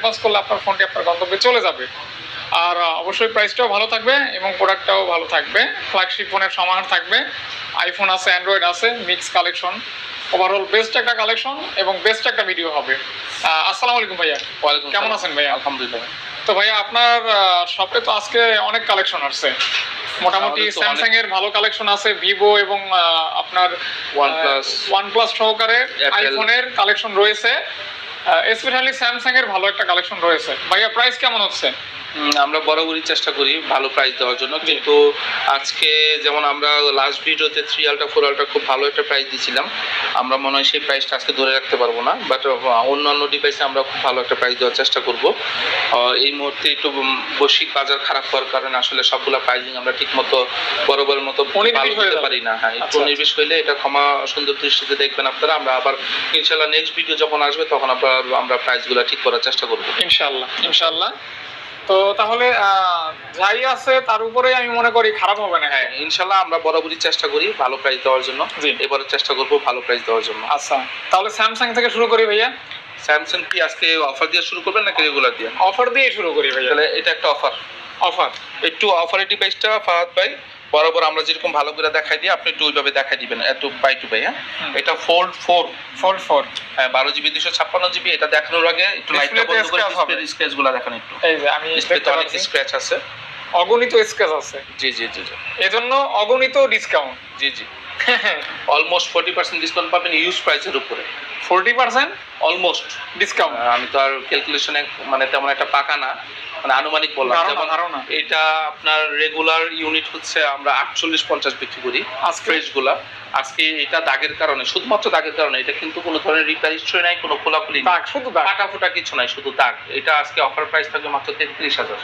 Advance করলে আপনার ফোনটি আপনার গন্তব্যে চলে যাবে। আর অবশ্যই প্রাইসটাও ভালো থাকবে এবং প্রোডাক্টটাও ভালো থাকবে। ফ্ল্যাগশিপ ফোনের সমাহার থাকবে। আইফোন আছে অ্যান্ড্রয়েড আছে মিক্স কালেকশন ওভারঅল বেস্ট একটা কালেকশন এবং বেস্ট একটা ভিডিও হবে। আসসালামু আলাইকুম ভাইয়া। কেমন আছেন ভাইয়া? আলহামদুলিল্লাহ। তো ভাইয়া আপনার শপে তো আজকে অনেক কালেকশন আসছে। মোটামুটি স্যামসাং এর ভালো কালেকশন আছে ভিভো এবং আপনার OnePlus, ওয়ান প্লাস সহকারে আইফোনের কালেকশন রয়েছে। স্পেশালি স্যামসাং এর ভালো একটা কালেকশন রয়েছে। ভাইয়া প্রাইস কেমন হচ্ছে? আমরা বরাবরই চেষ্টা করি ভালো প্রাইস দেওয়ার জন্য। কিন্তু আজকে যেমন আমরা লাস্ট ভিডিওতে থ্রি আলটা ফোর আলটা খুব ভালো একটা প্রাইস দিয়েছিলাম। আমরা মনে হয় সেই প্রাইসটা আজকে ধরে রাখতে পারব না। বাট অন্যান্য ডিভাইসে আমরা খুব ভালো একটা প্রাইস দেওয়ার চেষ্টা করব। এই মুহূর্তে একটু বৈশ্বিক বাজার খারাপ হওয়ার কারণে আসলে সবগুলা প্রাইজিং আমরা ঠিক মতো বরাবরের মতো ভালো দিতে পারি না। হ্যাঁ একটু আচ্ছা। নির্বিষ হইলে এটা ক্ষমা সুন্দর দৃষ্টিতে দেখবেন আপনারা। আমরা আবার ইনশাল্লাহ নেক্সট ভিডিও যখন আসবে তখন আপনার আমরা প্রাইসগুলো ঠিক করার চেষ্টা করব। ইনশাল্লাহ ইনশাল্লাহ তো তাহলে যাই আছে তার উপরে আমি মনে করি খারাপ হবে না। হ্যাঁ ইনশাল্লাহ আমরা বরাবরই চেষ্টা করি ভালো প্রাইস দেওয়ার জন্য। এবারে চেষ্টা করব ভালো প্রাইস দেওয়ার জন্য। আচ্ছা তাহলে স্যামসাং থেকে শুরু করি ভাইয়া? স্যামসাং কি আজকে অফার দিয়ে শুরু করবেন নাকি রেগুলার দিয়ে? অফার দিয়ে শুরু করি ভাইয়া। তাহলে এটা একটা অফার অফার একটু অফারের ডিভাইসটা ফাহাদ ভাই বরাবর আমরা যেরকম ভালো করে দেখাই দিই আপনি একটু ওইভাবে দেখাই দিবেন একটু বাই টু বাই হ্যাঁ? এটা ফোল্ড ফোর ফোল্ড ফোর হ্যাঁ বারো জিবি দুশো ছাপ্পান্ন জিবি এটা দেখানোর আগে একটু লাইটটা বন্ধ করে। স্ক্র্যাচগুলো দেখান একটু। আমি অনেক স্ক্র্যাচ আছে। অগণিত স্কেচ আছে। জি জি জি জি। এজন্য অগণিত ডিসকাউন্ট জি জি। অলমোস্ট ফোর্টি পার্সেন্ট ডিসকাউন্ট পাবেন ইউজ প্রাইসের উপরে। ফোরটি পার্সেন্ট অলমোস্ট ডিসকাউন্ট আমি তো আর ক্যালকুলেশনে মানে তেমন একটা পাকা না। মানে আনুমানিক বললাম যেমন এটা আপনার রেগুলার ইউনিট হচ্ছে আমরা আটচল্লিশ পঞ্চাশ বিক্রি করি আজকে? ফ্রেশগুলা আজকে এটা দাগের কারণে শুধুমাত্র দাগের কারণে এটা কিন্তু কোনো ধরনের রিপেয়ার হিস্ট্রি নাই কোনো খোলাখুলি দাগ শুধু দাগ? ফাটা ফুটা কিছু নাই শুধু দাগ। এটা আজকে অফার প্রাইস থাকবে মাত্র তেত্রিশ হাজার।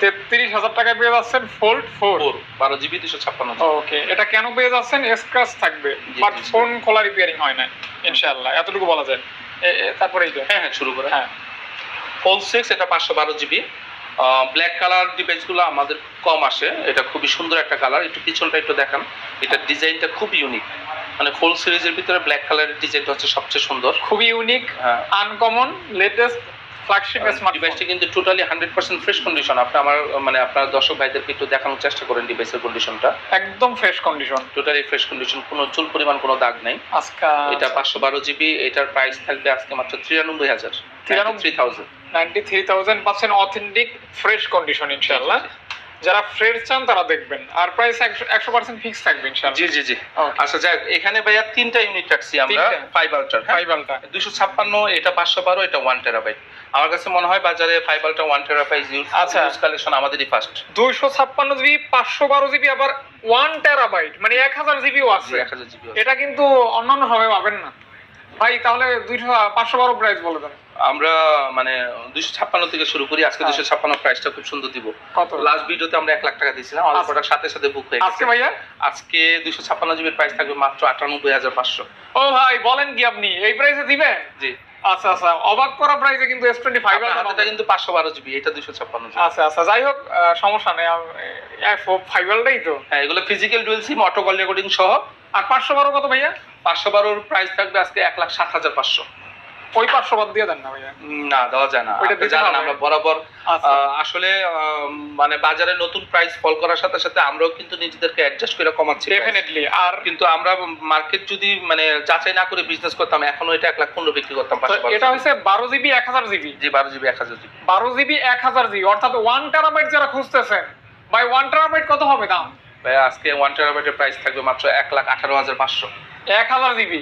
তেত্রিশ হাজার টাকায় পেয়ে যাচ্ছেন ফোল্ড ফোর বারো জিবি দুশো ছাপ্পান্ন ওকে এটা কেন পেয়ে যাচ্ছেন? স্ক্র্যাচ থাকবে। বাট। ফোন খোলা রিপেয়ারিং হয় না ইনশাআল্লাহ। এতটুকু বলা যায়। তারপরে হ্যাঁ হ্যাঁ শুরু করে। হ্যাঁ। ফোল সিক্স এটা পাঁচশো বারো জিবি। ব্ল্যাক কালার ডিভাইসগুলো আমাদের কম আসে। এটা খুবই সুন্দর একটা কালার একটু পিছনটা একটু দেখান। এটার ডিজাইনটা খুব ইউনিক মানে ফুল সিরিজের ভিতরে ব্ল্যাক কালারের ডিজাইনটা হচ্ছে সবচেয়ে সুন্দর। খুবই unique uncommon latest flagship smartphone ডিভাইসটি কিন্তু totally hundred percent fresh condition আপনি আমার মানে আপনার দর্শক ভাইদেরকে একটু দেখানোর চেষ্টা করেন ডিভাইসের কন্ডিশনটা একদম fresh condition totally fresh condition কোনো চুল পরিমাণ কোনো দাগ নাই। আজকে এটা পাঁচশো বারো জিবি এটার প্রাইস থাকবে আজকে মাত্র তিরানব্বই হাজার। 93 three thousand ninety three thousand পাচ্ছেন অথেন্টিক ফ্রেশ কন্ডিশন ইনশাআল্লাহ যারা ফ্রেশ চান তারা দেখবেন। আর প্রাইস একশো পার্সেন্ট ফিক্স থাকবে জি জি জি। আচ্ছা যাক এখানে ভাইয়া তিনটা ইউনিট রাখছি আমরা? ফাইভ ফাইভ আলটা দুশো ছাপ্পান্ন এটা পাঁচশো বারো এটা ওয়ান টেরাবাইট আমার কাছে মনে হয় বাজারে five ultra one terabyte use আচ্ছা। কালেকশন আমাদেরই ফার্স্ট দুইশো ছাপ্পান্ন জিবি পাঁচশো বারো জিবি আবার ওয়ান টেরাবাইট মানে এক হাজার জিবিও আছে। এটা কিন্তু অন্যান্য ভাবে পাবেন না। ভাই তাহলে দুইশো পাঁচশো বারো প্রাইস বলে দেন। আমরা মানে দুশো ছাপ্পান্ন থেকে শুরু করি। আজকে হ্যাঁ। দুশো ছাপ্পান্ন প্রাইসটা খুব সুন্দর দিব। লাস্ট ভিডিওতে আমরা এক লাখ টাকা দিয়েছিলাম। আমাদের আচ্ছা। প্রোডাক্ট সাথে সাথে বুক হয়ে আজকে ভাইয়া? আজকে দুশো ছাপ্পান্ন জিবির প্রাইস থাকবে মাত্র আটানব্বই হাজার পাঁচশো। ও ভাই বলেন কি আপনি? এই প্রাইসে দিবেন? জি। আচ্ছা আচ্ছা। অবাক করা প্রাইসে কিন্তু এস টোয়েন্টি ফাইভ হাতেটা কিন্তু পাঁচশো বারো জিবি এটা দুশো ছাপ্পান্ন আচ্ছা আচ্ছা। যাই হোক সমস্যা নেই। তো। হ্যাঁ এগুলো physical dual SIM auto call recording সহ। আর পাঁচশো বারো কত ভাইয়া? পাঁচশো বারোর প্রাইস থাকবে আজকে এক লাখ সাত হাজার পাঁচশো। ওই পাঁচশো বাদ দিয়ে দেন না ভাইয়া। না দেওয়া যায় না। জানেন আমরা বরাবর আচ্ছা। আসলে মানে বাজারে নতুন প্রাইস ফল করার সাথে সাথে আমরাও কিন্তু নিজেদেরকে অ্যাডজাস্ট করে কমাচ্ছি ডেফিনেটলি আর কিন্তু আমরা মার্কেট যদি মানে যাচাই না করে বিজনেস করতাম এখনও এটা এক লাখ পনেরো বিক্রি করতাম এটা হচ্ছে বারো জিবি এক হাজার জিবি। জি বারো জিবি এক হাজার জিবি। বারো জিবি এক হাজার জিবি অর্থাৎ ওয়ান টেরাবাইট যারা খুঁজতেছেন ভাই ওয়ান টেরাবাইট কত হবে দাম? আজকে ওয়ান টেরাবাইটের প্রাইস থাকবে মাত্র এক লাখ আঠারো হাজার পাঁচশো। এক হাজার জি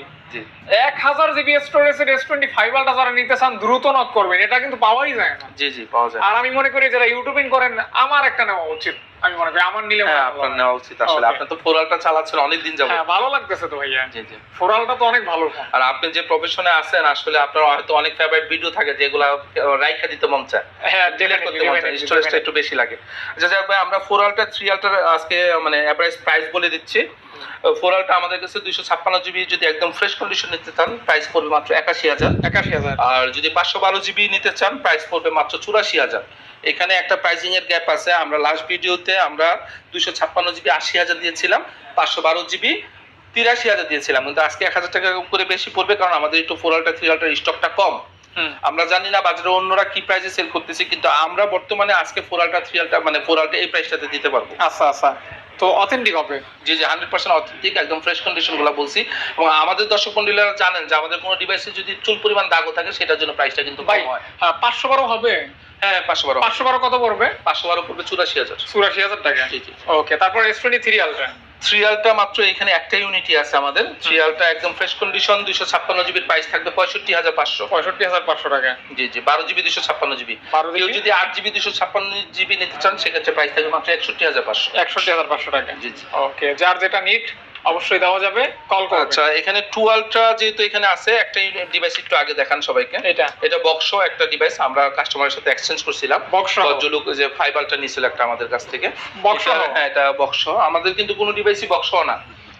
এক হাজার জিবি স্টোরেজের এস টোয়েন্টি ফাইভ আলটা যারা নিতে চান দ্রুত নক করবেন। এটা কিন্তু পাওয়াই যায় না। জি জি পাওয়া যায়। আর আমি মনে করি যারা ইউটিউবিং করেন আমার একটা নেওয়া উচিত। আমি মনে করি আমার নিলে হ্যাঁ আপনার নেওয়া উচিত আসলে। আপনি তো ফোরালটা চালাচ্ছেন অনেকদিন যাব হ্যাঁ ভালো লাগতেছে তো ভাইয়া। জি জি। ফোরালটা তো অনেক ভালো আর আপনি যে প্রফেশনে আছেন আসলে আপনার হয়তো অনেক ফেভারিট ভিডিও থাকে যেগুলো রাইখা দিতে মন চায়। হ্যাঁ ডিলেট করতে মন চায় স্টোরেজটা একটু বেশি লাগে। আচ্ছা যাক ভাই আমরা থ্রি আলটার আজকে মানে অ্যাভারেজ প্রাইস বলে দিচ্ছি। ফোর আলটা আমাদের কাছে দুইশো ছাপ্পান্ন জিবি যদি একদম ফ্রেশ নিতে চান প্রাইস পড়বে মাত্র একাশি হাজার। একাশি হাজার। আর যদি পাঁচশো বারো জিবি নিতে চান প্রাইস পড়বে মাত্র চুরাশি হাজার। এখানে একটা প্রাইসিং এর গ্যাপ আছে। আমরা লাস্ট ভিডিওতে আমরা দুশো ছাপ্পান্ন জিবি আশি হাজার দিয়েছিলাম পাঁচশো বারো জিবি তিরাশি হাজার দিয়েছিলাম। কিন্তু আজকে এক হাজার টাকা করে বেশি পড়বে কারণ আমাদের একটু ফোর আলটা থ্রি আলটার স্টকটা কম। আমরা জানি না বাজারে অন্যরা কি প্রাইসে সেল করতেছে কিন্তু আমরা বর্তমানে আজকে ফোর আলটা থ্রি আলটা মানে ফোর আলটা এই প্রাইসটাতে দিতে পারব। আচ্ছা আচ্ছা। তো অথেন্টিক হবে। যে যে হান্ড্রেড পার্সেন্ট অথেন্টিক একদম ফ্রেশ কন্ডিশনগুলো বলছি। এবং আমাদের দর্শক মন্ডলীরা জানেন যে আমাদের কোনো ডিভাইসে যদি চুল পরিমাণ দাগও থাকে সেটার জন্য প্রাইসটা কিন্তু ভাই কম হয়। হ্যাঁ, পাঁচশো বারো হবে। হ্যাঁ পাঁচশো বারো। পাঁচশো বারো কত পড়বে? পাঁচশো বারো পড়বে চুরাশি হাজার। চুরাশি হাজার টাকা? জি জি। ওকে তারপর S twenty three ultra three ultra মাত্র এখানে একটা ইউনিটি আছে আমাদের। থ্রি আলটা একদম ফ্রেশ কন্ডিশন দুইশো ছাপ্পান্ন জিবির প্রাইস থাকবে পঁয়ষট্টি হাজার পাঁচশো। পঁয়ষট্টি হাজার পাঁচশো টাকা। জি জি বারো জিবি দুশো ছাপ্পান্ন জিবি। কেউ যদি আট জিবি দুশো ছাপ্পান্ন জিবি নিতে চান সেক্ষেত্রে প্রাইস থাকবে মাত্র একষট্টি হাজার পাঁচশো। একষট্টি হাজার পাঁচশো টাকা। জি জি। ওকে যার যেটা নিট অবশ্যই দেওয়া যাবে কল করবে আচ্ছা এখানে টু আলট্রা যেহেতু এখানে আছে একটা ডিভাইস একটু আগে দেখান সবাইকে। এটা। এটা বক্স একটা ডিভাইস আমরা কাস্টমারের সাথে এক্সচেঞ্জ করছিলাম। বক্স জলুক যে ফাইভ আলট্রা নিয়েছিল একটা আমাদের কাছ থেকে। বক্স হ্যাঁ এটা বক্স আমাদের কিন্তু কোনো ডিভাইসই বক্স না।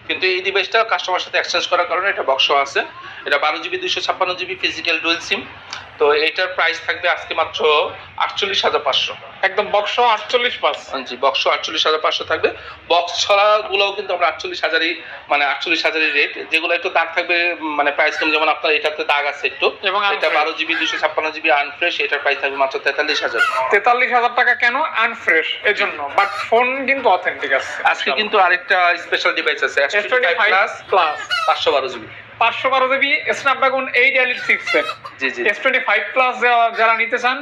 কিন্তু এই ডিভাইসটা কাস্টমার সাথে এক্সচেঞ্জ করার কারণে এটা বক্স আছে। এটা বারো জিবি দুইশো ছাপ্পান্ন জিবি ফিজিক্যাল ডুয়েল সিম তো এটার প্রাইস থাকবে আজকে মাত্র আটচল্লিশ হাজার পাঁচশো। একদম বক্স আটচল্লিশ পাঁচ। জি বক্স আটচল্লিশ হাজার পাঁচশো থাকবে। বক্স ছড়া গুলোও কিন্তু আমরা আটচল্লিশ হাজারই মানে আটচল্লিশ হাজারই রেট যেগুলো একটু দাগ থাকবে মানে প্রাইস কম যেমন আপনার এটাতে দাগ আছে একটু। এবং এটা। বারো জিবি দুশো ছাপ্পান্ন জিবি আনফ্রেশ এটার প্রাইস থাকবে মাত্র তেতাল্লিশ হাজার। তেতাল্লিশ হাজার টাকা কেন আনফ্রেশ এর জন্য বাট ফোন কিন্তু অথেন্টিক আছে। আজকে কিন্তু আরেকটা স্পেশাল ডিভাইস আছে প্লাস পাঁচশো বারো জিবি পাঁচশো বারো GB Snapdragon eight elite six জি জি। এস টোয়েন্টি ফাইভ প্লাস যারা নিতে চান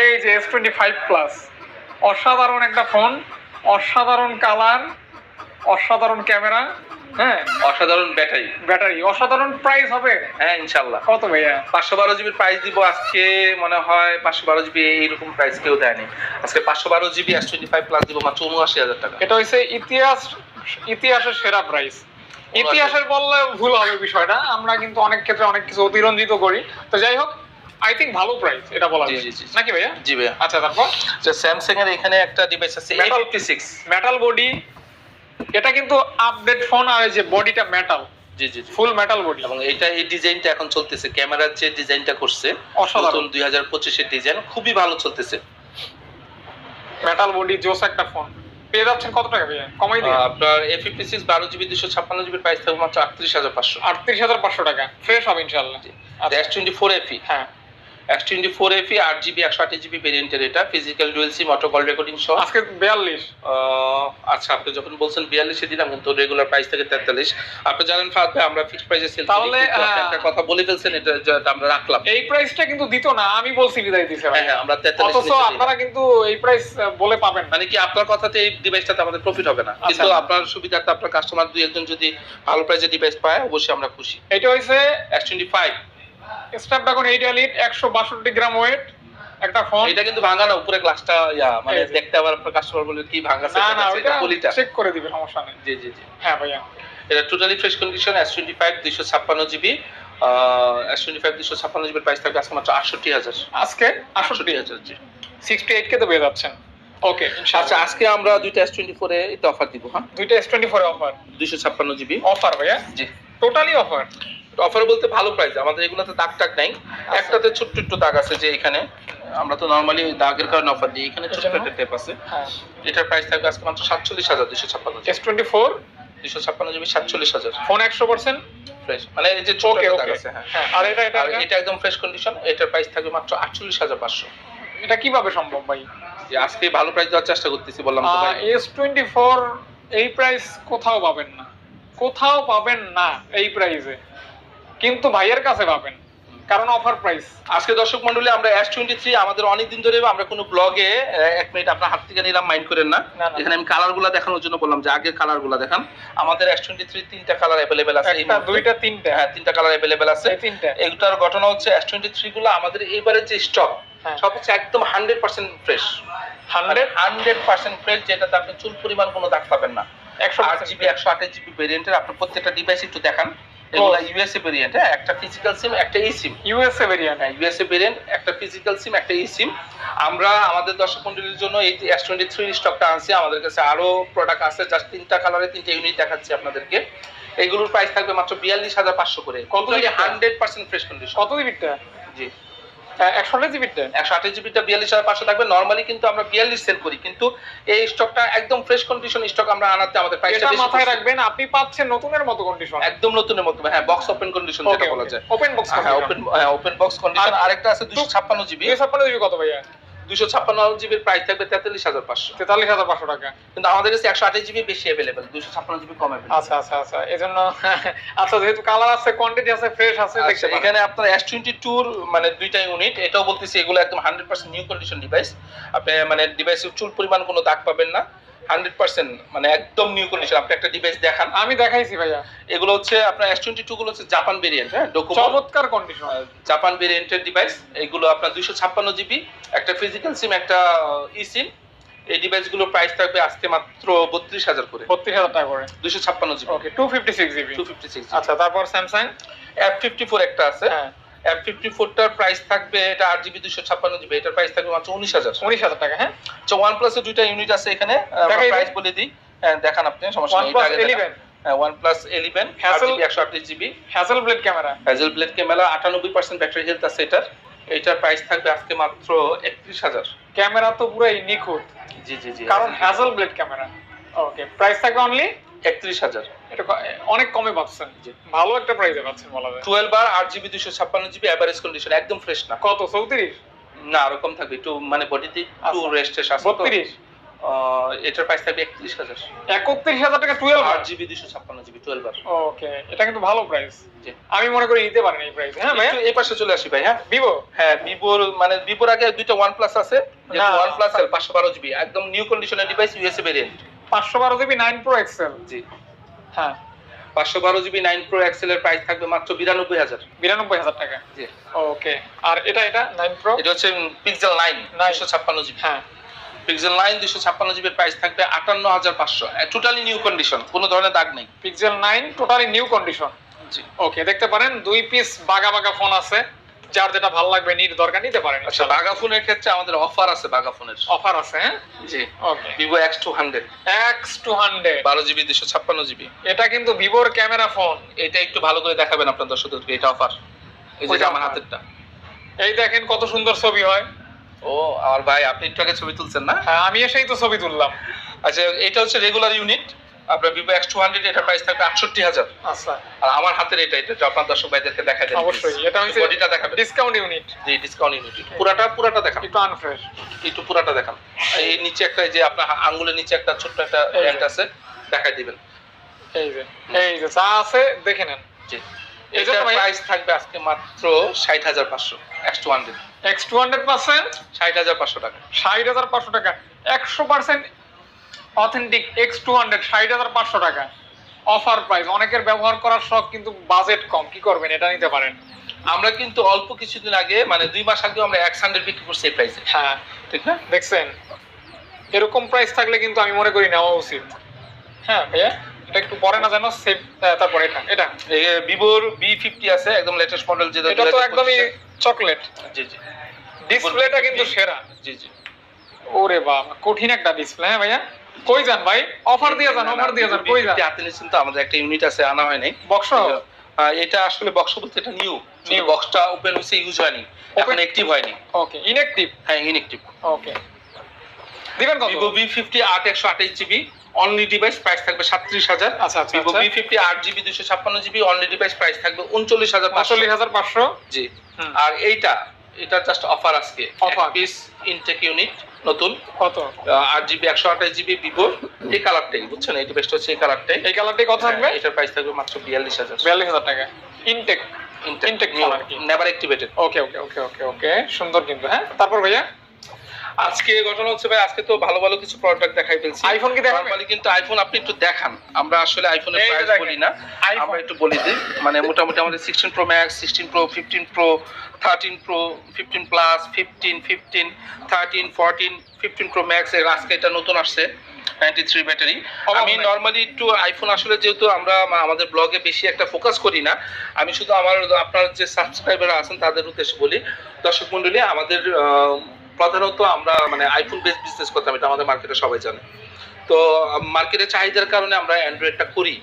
এই যে এস টোয়েন্টি ফাইভ প্লাস অসাধারণ একটা ফোন অসাধারণ কালার অসাধারণ ক্যামেরা হ্যাঁ? অসাধারণ ব্যাটারি ব্যাটারি অসাধারণ প্রাইস হবে। হ্যাঁ ইনশাল্লাহ কত ভাইয়া? পাঁচশো বারো জিবির প্রাইস দিব আজকে মনে হয় পাঁচশো বারো জিবি এইরকম প্রাইস কেউ দেয়নি। আজকে পাঁচশো বারো GB S twenty five plus দিব মাত্র উনআশি হাজার টাকা। এটা হচ্ছে ইতিহাস ইতিহাসের সেরা প্রাইস ইতিহাসের বললে ভুল হবে বিষয়টা। আমরা কিন্তু অনেক ক্ষেত্রে অনেক কিছু অতিরঞ্জিত করি। তো যাই হোক আই থিঙ্ক ভালো প্রাইস এটা বলা যায়। নাকি ভাইয়া? জি ভাইয়া। আচ্ছা তারপর? আচ্ছা স্যামসাং এর এখানে একটা ডিভাইস আছে Metal- fifty six metal body এটা কিন্তু আপডেট ফোন আর যে বডিটা মেটাল জি জি ফুল মেটাল বডি এবং এটা এই ডিজাইনটা এখন চলতেছে। ক্যামেরার যে ডিজাইনটা করছে অসাধারণ। নতুন দুই হাজার পঁচিশের ডিজাইন খুবই ভালো চলতেছে। মেটাল বডি জোস একটা ফোন পেয়ে যাচ্ছেন কত টাকা পেয়ে কমাই দিয়ে আপনার এ ফিফটি সিক্স বারো জিবি দুশো ছাপ্পান্ন জিবির প্রাইস থাকবে মাত্র আটত্রিশ হাজার পাঁচশো। আটত্রিশ হাজার পাঁচশো টাকা। ফ্রেশ হবে ইনশাল্লাহ এস টোয়েন্টি ফোর এফি হ্যাঁ। এক্স টোয়েন্টি ফোর এফি আট জিবি একশো আঠাশ জিবি ভেরিয়েন্টের এটা physical dual SIM auto call recording সহ। আজকে বিয়াল্লিশ। আচ্ছা আপনি যখন বলছেন বিয়াল্লিশে দিলাম কিন্তু রেগুলার প্রাইস থেকে তেতাল্লিশ। আপনি জানেন ফাহাদ ভাই আমরা ফিক্সড প্রাইসে সেল তাহলে, হ্যাঁ। একটা কথা বলে ফেলছেন এটা আমরা রাখলাম। এই প্রাইসটা কিন্তু দিত না আমি বলছি বিদায় দিছে হ্যাঁ হ্যাঁ আমরা তেতাল্লিশ অথচ আপনারা কিন্তু এই প্রাইস বলে পাবেন মানে কি আপনার কথাতে এই ডিভাইসটাতে আমাদের প্রফিট হবে না। আচ্ছা। কিন্তু আপনার সুবিধার্থে আপনার কাস্টমার দুই একজন যদি ভালো প্রাইসে ডিভাইস পায় অবশ্যই আমরা খুশি। এটা হইছে S twenty five Snapdragon eight elite একশো বাষট্টি গ্রাম ওয়েট একটা ফোন এটা কিন্তু ভাঙা না উপরে গ্লাসটা ইয়া মানে দেখতে আবার আপনার কাস্টমার বলবে কি ভাঙা না না এটা পলিটা। চেক করে দিবে সমস্যা নেই। জি জি জি। হ্যাঁ ভাইয়া। এটা totally fresh condition S twenty five দুইশো ছাপ্পান্ন জিবি এস টোয়েন্টি ফাইভ দুশো ছাপ্পান্ন জিবির প্রাইস থাকবে আজকে মাত্র আটষট্টি হাজার। আজকে? আটষট্টি আটষট্টি? হাজার জি। সিক্সটি এইট কে তো পেয়ে যাচ্ছেন ওকে আচ্ছা আজকে আমরা দুইটা এস টোয়েন্টি ফোরে এটা অফার দিব হ্যাঁ? দুইটা এস টোয়েন্টি ফোর অফার দুইশো ছাপ্পান্ন জিবি অফার ভাইয়া? জি। টোটালি অফার অফার বলতে ভালো প্রাইস আমাদের এগুলোতে দাগ টাগ নাই। একটাতে ছোট্ট একটু দাগ আছে যে এখানে আমরা তো নর্মালি দাগের কারণে অফার দিই। এখানে ছোট্ট এজন্য? একটা টেপ আছে। হ্যাঁ। এটার প্রাইস থাকবে আজকে মাত্র সাতচল্লিশ হাজার দুশো ছাপ্পান্ন এস টোয়েন্টি ফোর দুশো ছাপ্পান্ন জিবি সাতচল্লিশ হাজার। ফোন একশো পার্সেন্ট ফ্রেশ মানে এই যে ছোট ওকে একটা দাগ আছে হ্যাঁ। হ্যাঁ আর এটা এটা এটা? একদম ফ্রেশ কন্ডিশন এটার প্রাইস থাকবে মাত্র আটচল্লিশ হাজার পাঁচশো। এটা কীভাবে সম্ভব ভাই? যে আজকে ভালো প্রাইস দেওয়ার চেষ্টা করতেছি বললাম তো ভাই। এস টোয়েন্টি ফোর এই প্রাইস কোথাও পাবেন না। কোথাও পাবেন না এই প্রাইসে কিন্তু ভাইয়ের কাছে পাবেন। কারণ অফার প্রাইস আজকে দর্শক মন্ডলী আমরা এস টোয়েন্টি থ্রি আমাদের অনেক দিন ধরে আমরা কোনো ব্লগে এক মিনিট আপনার হাত থেকে নিলাম মাইন্ড করেন না। এখানে আমি কালারগুলা দেখানোর জন্য বললাম যে আগের কালারগুলা দেখান। আমাদের এস টোয়েন্টি থ্রি তিনটা কালার অ্যাভেলেবেল আছে। দুইটা তিনটা। হ্যাঁ তিনটা কালার অ্যাভেলেবেল আছে। তিনটা। এগুলোর ঘটনা হচ্ছে এস টোয়েন্টি থ্রি গুলো আমাদের এবারে যে স্টক হ্যাঁ। সব হচ্ছে একদম hundred percent fresh hundred hundred percent fresh যেটাতে আপনি চুল পরিমাণ কোনো দাগ পাবেন না। আট জিবি একশো আঠাশ জিবি ভেরিয়েন্টের আপনি প্রত্যেকটা ডিভাইস একটু দেখান। এগুলো ইউএসএ ভেরিয়েন্ট হ্যাঁ? একটা ফিজিক্যাল সিম একটা ই সিম ইউএসএ ভেরিয়েন্ট হ্যাঁ ইউএসএ ভেরিয়েন্ট একটা ফিজিক্যাল সিম একটা ই সিম আমরা আমাদের দর্শক মন্ডলীর জন্য এই এস টোয়েন্টি স্টকটা আনছি। আমাদের কাছে আরও প্রোডাক্ট আছে জাস্ট তিনটা কালারে তিনটা ইউনিট দেখাচ্ছি আপনাদেরকে। এগুলোর প্রাইস থাকবে মাত্র বিয়াল্লিশ হাজার পাঁচশো করে। কত কত হান্ড্রেড পার্সেন্ট ফ্রেশ কন্ডিশন কত দিবিটা জি। একশো আঠাশ জিবিটা একশো আঠাশ জিবিটা বিয়াল্লিশ হাজার পাঁচশো থাকবে। নর্মালি কিন্তু আমরা বিয়াল্লিশ সেল করি কিন্তু এই স্টকটা একদম ফ্রেশ কন্ডিশন স্টক আমরা আনাতে আমাদের প্রাইসটা মাথায় রাখবেন আপনি পাচ্ছেন নতুনের মতো কন্ডিশন একদম নতুনের মতো হ্যাঁ বক্স ওপেন কন্ডিশন যেটা বলা যায়। ওপেন বক্স হ্যাঁ ওপেন হ্যাঁ ওপেন বক্স কন্ডিশন আরেকটা আছে দুশো ছাপ্পান্ন জিবি। দুই ছাপ্পান্ন জিবি কত ভাইয়া? দুশো ছাপ্পান্ন জিবির প্রাইস থাকবে তেতাল্লিশ হাজার পাঁচশো। তেতাল্লিশ হাজার পাঁচশো টাকা। কিন্তু আমাদের কাছে একশো আঠাশ জিবি বেশি অ্যাভেলেবেল দুশো ছাপ্পান্ন জিবি কম আচ্ছা আচ্ছা আচ্ছা এই জন্য আচ্ছা যেহেতু কালার আছে কোয়ান্টিটি আছে ফ্রেশ আছে আচ্ছা, এখানে আপনার এস টোয়েন্টি টুর মানে দুইটা ইউনিট এটাও বলতেছি এগুলো একদম hundred percent new condition device আপনি মানে ডিভাইসের চুল পরিমাণ কোনো দাগ পাবেন না। হান্ড্রেড পার্সেন্ট মানে একদম নিউ কন্ডিশন আপনি একটা ডিভাইস দেখান। আমি দেখাইছি ভাইয়া। এগুলো হচ্ছে আপনার এস টোয়েন্টি টু গুলো হচ্ছে জাপান ভেরিয়েন্ট হ্যাঁ? চমৎকার কন্ডিশন জাপান ভেরিয়েন্টের ডিভাইস এগুলো আপনার দুইশো ছাপ্পান্ন জিবি একটা ফিজিক্যাল সিম একটা ই সিম এই ডিভাইসগুলোর প্রাইস থাকবে আজকে মাত্র বত্রিশ হাজার করে। বত্রিশ হাজার টাকা করে। দুইশো ছাপ্পান্ন GB okay two fifty six GB two fifty six আচ্ছা তারপর স্যামসাং এফ ফিফটি ফোর একটা আছে। হ্যাঁ। এফ ফিফটি ফোরটার প্রাইস থাকবে এটা আট জিবি দুশো ছাপ্পান্ন জিবি এটার প্রাইস থাকবে মাত্র উনিশ হাজার। উনিশ হাজার টাকা হ্যাঁ? আচ্ছা ওয়ান প্লাসের দুইটা ইউনিট আছে এখানে প্রাইস বলে দিই। হ্যাঁ দেখান আপনি সমস্যা নেই ক্যামেরা হ্যাজেল ব্লেড ক্যামেরা আটানব্বই পার্সেন্ট ব্যাটারি হেলথ আছে এটার। এটার প্রাইস থাকবে আজকে মাত্র একত্রিশ হাজার। ক্যামেরা তো পুরাই নিখুঁত। জি জি জি। কারণ Hasselblad camera okay price থাকবে অনলি একত্রিশ হাজার। এটা অনেক কমে পাচ্ছেন। ভালো একটা প্রাইসে পাচ্ছেন বলা যায়। টুয়েলভ আর আট জিবি দুশো ছাপ্পান্ন জিবি অ্যাভারেজ কন্ডিশন একদম ফ্রেশ না। কত? চৌত্রিশ? না ওরকম থাকবে। একটু মানে বডিতে একটু আচ্ছা। রেস্টের সাথে বত্রিশ? এটার প্রাইস থাকবে একত্রিশ হাজার। একত্রিশ হাজার টাকা টুয়েলভ আট জিবি দুশো ছাপ্পান্ন জিবি টুয়েলভ আর ওকে এটা কিন্তু ভালো প্রাইস আমি মনে করি নিতে পারেন এই প্রাইস হ্যাঁ ভাই এই পাশে চলে আসি ভাই হ্যাঁ? ভিভো হ্যাঁ ভিভোর মানে ভিভোর আগে দুইটা ওয়ান প্লাস আছে। ওয়ান প্লাস এল পাঁচশো বারো জিবি একদম নিউ কন্ডিশনের ডিভাইস ইউএসএ ভেরিয়েন্ট পাঁচশো বারো জিবি নাইন প্রো এক্সেল জি। হ্যাঁ। পাঁচশো বারো জিবি নাইন প্রো এক্সেল এর প্রাইস থাকবে মাত্র বিরানব্বই হাজার। বিরানব্বই হাজার টাকা। জি। ওকে। আর এটা এটা? Nine pro? এটা হচ্ছে পিক্সেল নাইন। দুশো ছাপ্পান্ন জিবি। হ্যাঁ। পিক্সেল নাইন দুশো ছাপ্পান্ন জিবির প্রাইস থাকবে আটান্ন হাজার পাঁচশো। টোটালি নিউ কন্ডিশন কোনো ধরনের দাগ নেই। Pixel nine totally new condition জি। ওকে দেখতে পারেন দুই পিস বাগা বাগা ফোন আছে। যার যেটা ভালো লাগবে নির দরকার নিতে পারেন আচ্ছা বাগা ফোনের ক্ষেত্রে আমাদের অফার আছে বাগা ফোনের অফার আছে হ্যাঁ? জি। Okay Vivo X two hundred X two hundred বারো জিবি দুশো ছাপ্পান্ন জিবি। এটা কিন্তু ভিভোর ক্যামেরা ফোন। এটা একটু ভালো করে দেখাবেন আপনার দর্শকদেরকে এটা অফার। এই যে আমার। হাতেরটা। এই দেখেন কত সুন্দর ছবি হয়। ও আমার ভাই আপনি একটু আগে ছবি তুলছেন না? হ্যাঁ আমি এসেই তো ছবি তুললাম। আচ্ছা এটা হচ্ছে রেগুলার ইউনিট আপনার ভিভো এক্স টু হান্ড্রেড এটার প্রাইস থাকবে আটষট্টি হাজার। আচ্ছা। আর আমার হাতের এটা এটা আপনার দর্শক ভাইদেরকে দেখা দেন অবশ্যই এটা হচ্ছে বডিটা দেখাবেন। ডিসকাউন্ট ইউনিট জি ডিসকাউন্ট ইউনিট পুরাটা পুরাটা দেখান। একটু আনফ্রেশ একটু পুরাটা দেখান। এই নিচে একটা যে আপনার আঙ্গুলের নিচে একটা ছোট্ট একটা ব্যান্ড আছে দেখাই দিবেন। এই যে এই যে চা আছে দেখে নেন। জি। এটার প্রাইস থাকবে আজকে মাত্র ষাট হাজার পাঁচশো X two hundred X two hundred percent ষাট হাজার পাঁচশো টাকা। ষাট হাজার পাঁচশো টাকা। একশো percent authentic X two hundred ষাট হাজার পাঁচশো টাকা। অফার প্রাইস অনেকের ব্যবহার করার শখ কিন্তু বাজেট কম। কি করবেন? এটা নিতে পারেন। আমরা কিন্তু অল্প কিছুদিন আগে মানে দুই মাস আগে আমরা এক্স হান্ড্রেড বিক্রি করছি এই প্রাইসে হ্যাঁ। ঠিক না? দেখছেন? এরকম প্রাইস থাকলে কিন্তু আমি মনে করি নেওয়া উচিত। হ্যাঁ ভাইয়া? এটা একটু পরে না জানো সেভ তারপরে এটা এটা। ভিভোর বি ফিফটি আছে একদম লেটেস্ট মডেল যেটা এটা তো একদমই চকলেট জি জি। ডিসপ্লেটা কিন্তু সেরা। জি জি। ওরে বাবা কঠিন একটা ডিসপ্লে হ্যাঁ ভাইয়া? কই যান ভাই? অফার দিয়ে যান অফার দিয়ে যান কই যান? হাতে নিচ্ছেন তো আমাদের একটা ইউনিট আছে আনা হয় নাই। বক্স এটা আসলে বক্স বলতে এটা নিউ New। বক্সটা ওপেন হয়েছে ইউজ হয়নি। এখন অ্যাক্টিভ হয়নি। ওকে ইনঅ্যাক্টিভ হ্যাঁ ইনঅ্যাক্টিভ ওকে দিবেন কত? ভিভো বি ফিফটি আট একশো আঠাইশ জিবি অনলি ডিভাইস প্রাইস থাকবে সাতত্রিশ হাজার। আচ্ছা আচ্ছা ভিভো বি ফিফটি আট জিবি দুশো ছাপ্পান্ন জিবি অনলি ডিভাইস প্রাইস থাকবে উনচল্লিশ হাজার পাঁচচল্লিশ হাজার পাঁচশো? জি। আর এইটা এটা জাস্ট অফার আজকে। Offer। পিস ইনটেক ইউনিট নতুন? কত? আট জিবি একশো আঠাশ জিবি ভিভো। এই কালারটাই বুঝছেন? এই বেস্ট হচ্ছে এই কালারটাই এই কালারটাই কথা থাকবে? এটার প্রাইস থাকবে মাত্র বিয়াল্লিশ হাজার। বিয়াল্লিশ হাজার টাকা। Intact intact? Never activated okay okay okay okay okay সুন্দর কিন্তু হ্যাঁ? তারপর ভাইয়া? আজকে ঘটনা হচ্ছে ভাই আজকে তো ভালো ভালো কিছু প্রোডাক্ট দেখাই ফেলছি। আইফোন কি দেখাবে নরমালি কিন্তু আইফোন আপনি একটু দেখান। আমরা আসলে আইফোনের প্রাইস বলি না আমরা একটু বলি দিই মানে মোটামুটি আমাদের sixteen pro max sixteen pro fifteen pro thirteen pro fifteen plus fifteen fifteen thirteen fourteen fifteen pro max এর আজকে এটা নতুন আসছে নাইনটি থ্রি ব্যাটারি অবাক আমি। নর্মালি একটু আইফোন আসলে যেহেতু আমরা আমাদের ব্লগে বেশি একটা ফোকাস করি না আমি শুধু আমার আপনার যে সাবস্ক্রাইবার আছেন তাদের উদ্দেশ্যে বলি দর্শক মন্ডলী আমাদের প্রধানত আমরা মানে আইফোন বেস বিজনেস করতাম এটা আমাদের মার্কেটে সবাই জানে। তো মার্কেটে চাহিদার কারণে আমরা অ্যান্ড্রয়েডটা করি।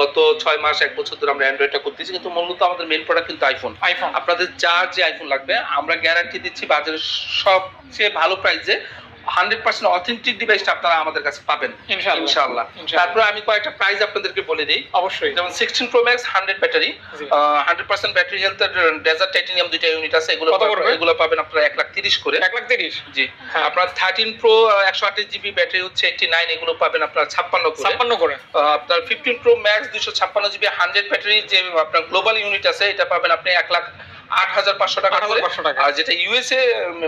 গত ছয় মাস এক বছর ধরে আমরা অ্যান্ড্রয়েডটা করতেছি কিন্তু মূলত আমাদের মেন প্রোডাক্ট কিন্তু আইফোন আইফোন আপনাদের যার যে আইফোন লাগবে আমরা গ্যারান্টি দিচ্ছি বাজারের সবচেয়ে ভালো প্রাইসে হান্ড্রেড পার্সেন্ট অথেন্টিক ডিভাইসটা আপনারা আমাদের কাছে পাবেন। ইনশাআল্লাহ। তারপরে আমি কয়েকটা প্রাইস আপনাদেরকে বলে দিই। অবশ্যই। যেমন sixteen pro max hundred battery. Hundred percent battery health desert titanium দুইটা ইউনিট আছে। এগুলো এগুলো পাবেন আপনারা এক লাখ তিরিশ করে। এক লাখ তিরিশ? জি। হ্যাঁ। আপনার থার্টিন প্রো একশো আঠাশ জিবি ব্যাটারি হচ্ছে এইটি নাইন এগুলো পাবেন আপনার ছাপ্পান্ন করে। ছাপ্পান্ন করে। আপনার ফিফটিন প্রো ম্যাক্স দুশো ছাপ্পান্ন জিবি হান্ড্রেড ব্যাটারি যে আপনার গ্লোবাল ইউনিট আছে এটা পাবেন আপনি এক লাখ আট হাজার পাঁচশো টাকা করে। 8,500 টাকা। আর যেটা ইউএসএ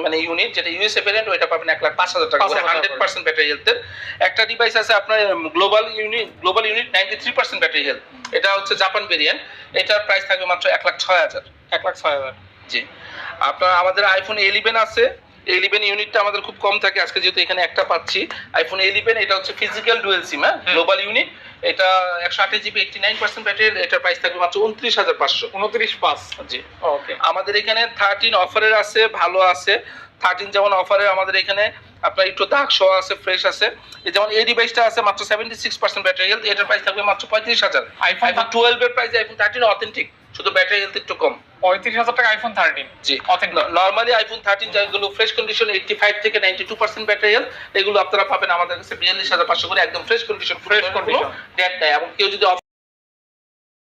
মানে ইউনিট যেটা ইউএসএ ভ্যারিয়েন্ট ওইটা পাবেন এক লাখ পাঁচ হাজার টাকা করে। 5,000 টাকা হান্ড্রেড পার্সেন্ট ব্যাটারি হেলথের একটা ডিভাইস আছে আপনার global unit global unit ninety three percent battery health এটা হচ্ছে জাপান ভেরিয়েন্ট এটার প্রাইস থাকবে মাত্র এক লাখ ছয় হাজার। এক লাখ ছয় হাজার। জি। আপনার আমাদের আইফোন ইলেভেন আছে। ইলেভেন ইউনিটটা আমাদের খুব কম থাকে। আজকে যেহেতু এখানে একটা পাচ্ছি। আইফোন এলিভেন এটা হচ্ছে ফিজিক্যাল ডুয়েল সিম হ্যাঁ? গ্লোবাল ইউনিট এটা একশো আঠাশ GB eighty nine percent battery এটার প্রাইস থাকবে মাত্র উনত্রিশ হাজার পাঁচশো। উনত্রিশ পাঁচ জি। ওকে আমাদের এখানে থার্টিন অফারের আছে ভালো আছে। থার্টিন যেমন অফারে আমাদের এখানে আপনার একটু দাগ সহ আছে ফ্রেশ আছে। যেমন এই ডিভাইসটা আছে মাত্র seventy six percent battery health এটার প্রাইস থাকবে মাত্র পঁয়ত্রিশ হাজার। আইফোন আইফোন টুয়েলভ এর প্রাইস আইফোন থার্টিন অথেন্টিক শুধু ব্যাটারি হেলথ একটু কম। পঁয়ত্রিশ হাজার টাকা আইফোন থার্টিন জি. নর্মালি আইফোন থার্টিন যেগুলো ফ্রেশ কন্ডিশন এইটটি ফাইভ থেকে ninety two percent battery health এগুলো আপনারা পাবেন আমাদের কাছে বিয়াল্লিশ হাজার পাঁচশো করে একদম fresh condition fresh condition date দেয় এবং কেউ যদি